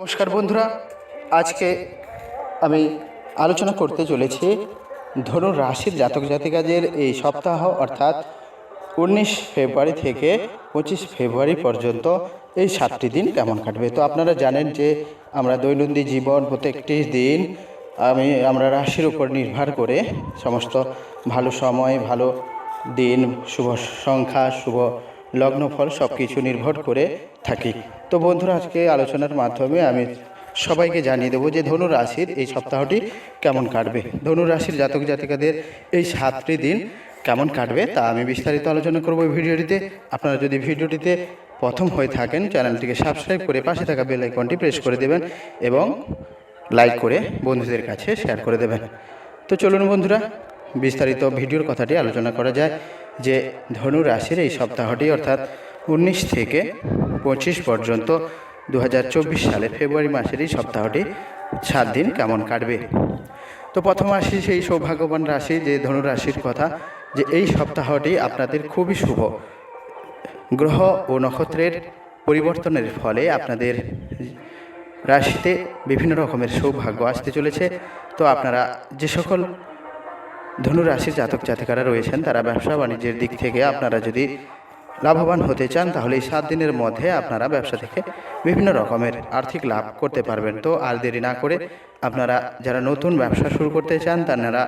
নমস্কার বন্ধুরা, আজকে আমি আলোচনা করতে চলেছি ধনু রাশির জাতক জাতিকাদের এই সপ্তাহ, অর্থাৎ উনিশ ফেব্রুয়ারি থেকে পঁচিশ ফেব্রুয়ারি পর্যন্ত এই সাতটি দিন কেমন কাটবে? তো আপনারা জানেন যে আমরা দৈনন্দিন জীবন প্রত্যেকটি দিন আমি, আমরা রাশির উপর নির্ভর করে সমস্ত ভালো সময়, ভালো দিন, শুভ সংখ্যা, শুভ লগ্নফল সব কিছু নির্ভর করে থাকি। তো বন্ধুরা, আজকে আলোচনার মাধ্যমে আমি সবাইকে জানিয়ে দেবো যে ধনু রাশির এই সপ্তাহটি কেমন কাটবে। ধনু রাশির জাতক জাতিকাদের এই সাতটি দিন কেমন কাটবে তা আমি বিস্তারিত আলোচনা করব ভিডিওটিতে। আপনারা যদি ভিডিওটিতে প্রথম হয়ে থাকেন, চ্যানেলটিকে সাবস্ক্রাইব করে পাশে থাকা বেল আইকনটি প্রেস করে দেবেন এবং লাইক করে বন্ধুদের কাছে শেয়ার করে দেবেন। তো চলুন বন্ধুরা, বিস্তারিত ভিডিওর কথাটি আলোচনা করা যায়। যে ধনু রাশির এই সপ্তাহটি, অর্থাৎ উনিশ থেকে পঁচিশ পর্যন্ত দু সালের ফেব্রুয়ারি মাসের এই সপ্তাহটি সাত দিন কেমন কাটবে? তো প্রথম আসি সেই সৌভাগ্যবান রাশি, যে ধনু রাশির কথা, যে এই সপ্তাহটি আপনাদের খুবই শুভ। গ্রহ ও নক্ষত্রের পরিবর্তনের ফলে আপনাদের রাশিতে বিভিন্ন রকমের সৌভাগ্য আসতে চলেছে। তো আপনারা যে সকল ধনু রাশির জাতক জাতিকারা রয়েছেন, তারা ব্যবসা বাণিজ্যের দিক থেকে আপনারা যদি লাভবান হতে চান, তাহলে এই সাত দিনের মধ্যে আপনারা ব্যবসা থেকে বিভিন্ন রকমের আর্থিক লাভ করতে পারবেন। তো আর দেরি না করে আপনারা যারা নতুন ব্যবসা শুরু করতে চান, তারা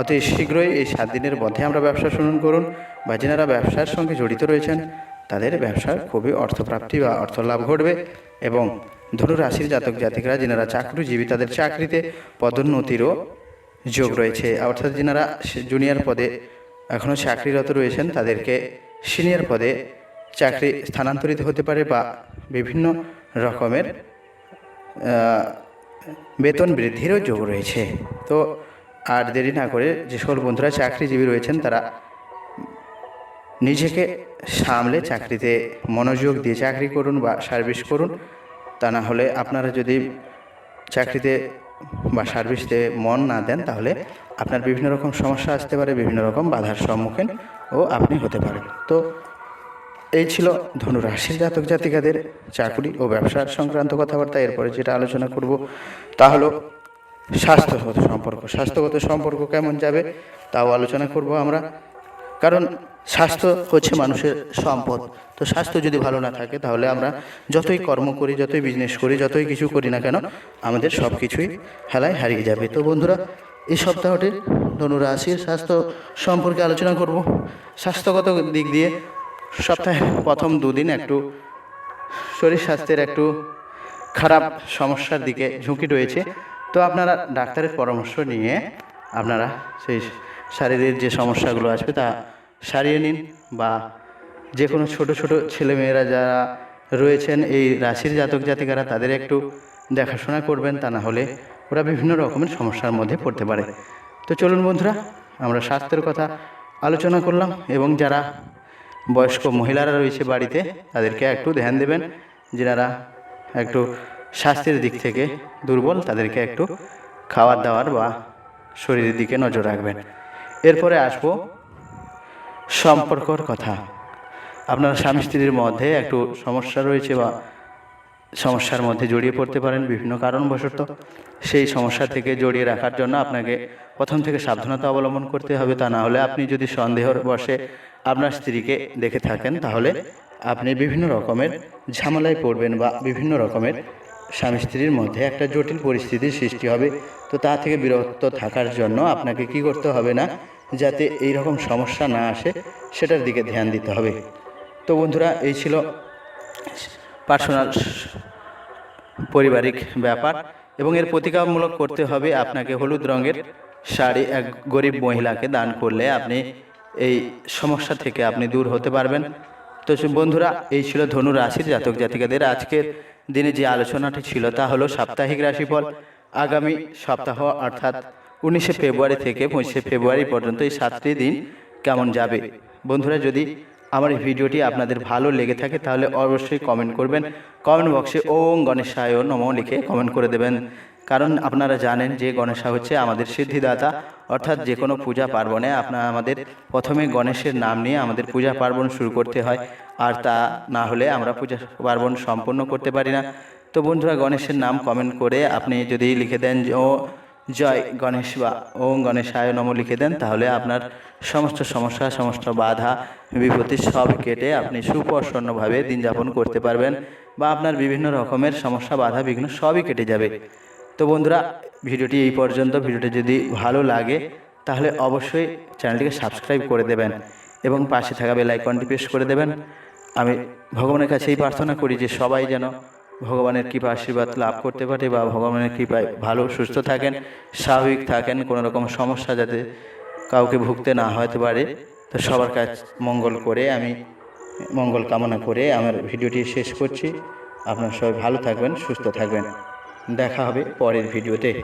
অতি শীঘ্রই এই সাত দিনের মধ্যে আমরা ব্যবসা শুরু করুন বা যেনারা ব্যবসার সঙ্গে জড়িত রয়েছেন, তাদের ব্যবসার খুবই অর্থপ্রাপ্তি বা অর্থ লাভ ঘটবে এবং ধনু রাশির জাতক জাতিকরা যেনারা চাকরিজীবী, তাদের চাকরিতে পদোন্নতিরও যোগ রয়েছে। অর্থাৎ যেনারা জুনিয়র পদে এখনও চাকরিরত রয়েছেন, তাদেরকে সিনিয়র পদে চাকরি স্থানান্তরিত হতে পারে বা বিভিন্ন রকমের বেতন বৃদ্ধিরও যোগ রয়েছে। তো আর দেরি না করে যে সকল বন্ধুরা চাকরিজীবী রয়েছেন, তারা নিজেকে সামলে চাকরিতে মনোযোগ দিয়ে চাকরি করুন বা সার্ভিস করুন। তা না হলে আপনারা যদি চাকরিতে বা সার্ভিসতে মন না দেন, তাহলে আপনার বিভিন্ন রকম সমস্যা আসতে পারে, বিভিন্ন রকম বাধার সম্মুখীন ও আপনি হতে পারেন। তো এই ছিল ধনু রাশির জাতক জাতিকাদের চাকরি ও ব্যবসার সংক্রান্ত কথাবার্তা। এরপরে যেটা আলোচনা করব তা হলো স্বাস্থ্যগত সম্পর্ক। স্বাস্থ্যগত সম্পর্ক কেমন যাবে তাও আলোচনা করব আমরা। কারণ স্বাস্থ্য হচ্ছে মানুষের সম্পদ। তো স্বাস্থ্য যদি ভালো না থাকে, তাহলে আমরা যতই কর্ম করি, যতই বিজনেস করি, যতই কিছু করি না কেন, আমাদের সব কিছুই হেলায় হারিয়ে যাবে। তো বন্ধুরা এই সপ্তাহটি ধনু রাশির স্বাস্থ্য সম্পর্কে আলোচনা করব। স্বাস্থ্যগত দিক দিয়ে সপ্তাহে প্রথম দুদিন একটু শরীর স্বাস্থ্যের একটু খারাপ সমস্যার দিকে ঝুঁকি রয়েছে। তো আপনারা ডাক্তারের পরামর্শ নিয়ে আপনারা সেই শারীরিক যে সমস্যাগুলো আসবে, তা সারিয়ে নিন বা যে কোনো ছোটো ছোটো ছেলেমেয়েরা যারা রয়েছেন, এই রাশির জাতক জাতিকারা, তাদের একটু দেখাশোনা করবেন, তা না হলে ওরা বিভিন্ন রকমের সমস্যার মধ্যে পড়তে পারে। তো চলুন বন্ধুরা, আমরা স্বাস্থ্যের কথা আলোচনা করলাম এবং যারা বয়স্ক মহিলারা রয়েছে বাড়িতে, তাদেরকে একটু ধ্যান দেবেন। যেনারা একটু স্বাস্থ্যের দিক থেকে দুর্বল, তাদেরকে একটু খাওয়ার দাওয়ার বা শরীরের দিকে নজর রাখবেন। এরপরে আসব সম্পর্কর কথা। আপনার স্বামী স্ত্রীর মধ্যে একটু সমস্যা রয়েছে বা সমস্যার মধ্যে জড়িয়ে পড়তে পারেন বিভিন্ন কারণবশত। সেই সমস্যা থেকে জড়িয়ে রাখার জন্য আপনাকে প্রথম থেকে সাবধানতা অবলম্বন করতে হবে। তা না হলে আপনি যদি সন্দেহর বসে আপনার স্ত্রীকে দেখে থাকেন, তাহলে আপনি বিভিন্ন রকমের ঝামেলায় পড়বেন বা বিভিন্ন রকমের স্বামী স্ত্রীর মধ্যে একটা জটিল পরিস্থিতির সৃষ্টি হবে। তো তা থেকে বিরত থাকার জন্য আপনাকে কি করতে হবে না, যাতে এই রকম সমস্যা না আসে, সেটার দিকে ধ্যান দিতে হবে। তো বন্ধুরা, এই ছিল পার্সোনাল পারিবারিক ব্যাপার এবং এর প্রতিকারমূলক করতে হবে আপনাকে হলুদ রঙের শাড়ি এক গরিব মহিলাকে দান করলে আপনি এই সমস্যা থেকে আপনি দূর হতে পারবেন। তো বন্ধুরা, এই ছিল ধনু রাশির জাতক জাতিকাদের আজকের দিনে যে আলোচনাটি ছিল তা হলো সাপ্তাহিক রাশিফল। আগামী সপ্তাহ অর্থাৎ উনিশে ফেব্রুয়ারি থেকে পঁচিশে ফেব্রুয়ারি পর্যন্ত এই সাতটি দিন কেমন যাবে? বন্ধুরা, যদি আমার এই ভিডিওটি আপনাদের ভালো লেগে থাকে তাহলে অবশ্যই কমেন্ট করবেন। কমেন্ট বক্সে ওং গণেশায় নম লিখে কমেন্ট করে দেবেন। কারণ আপনারা জানেন যে গণেশা হচ্ছে আমাদের সিদ্ধিদাতা। অর্থাৎ যে কোনো পূজা পার্বণে আপনার আমাদের প্রথমে গণেশের নাম নিয়ে আমাদের পূজা পার্বণ শুরু করতে হয়। আর তা না হলে আমরা পূজা পার্বণ সম্পন্ন করতে পারি না। তো বন্ধুরা, গণেশের নাম কমেন্ট করে আপনি যদি লিখে দেন যে, ও জয় গণেশ বা ওম গণেশ গণেশায় নম লিখে দেন, তাহলে আপনার সমস্ত সমস্যা, সমস্ত বাধা, বিপত্তি সব কেটে আপনি সুপ্রসন্নভাবে দিন যাপন করতে পারবেন বা আপনার বিভিন্ন রকমের সমস্যা, বাধা, বিঘ্ন সবই কেটে যাবে। তো বন্ধুরা, ভিডিওটি এই পর্যন্ত। ভিডিওটি যদি ভালো লাগে, তাহলে অবশ্যই চ্যানেলটিকে সাবস্ক্রাইব করে দেবেন এবং পাশে থাকা বেল আইকনটি প্রেস করে দেবেন। আমি ভগবানের কাছে এই প্রার্থনা করি যে সবাই যেন ভগবানের কৃপা আশীর্বাদ লাভ করতে পারে বা ভগবানের কৃপায় ভালো, সুস্থ থাকেন, স্বাভাবিক থাকেন, কোনো রকম সমস্যা যাতে কাউকে ভুগতে না হতে পারে। তো সবার কাজ মঙ্গল করে, আমি মঙ্গল কামনা করে আমার ভিডিওটি শেষ করছি। আপনারা সবাই ভালো থাকবেন, সুস্থ থাকবেন। দেখা হবে পরের ভিডিওতে।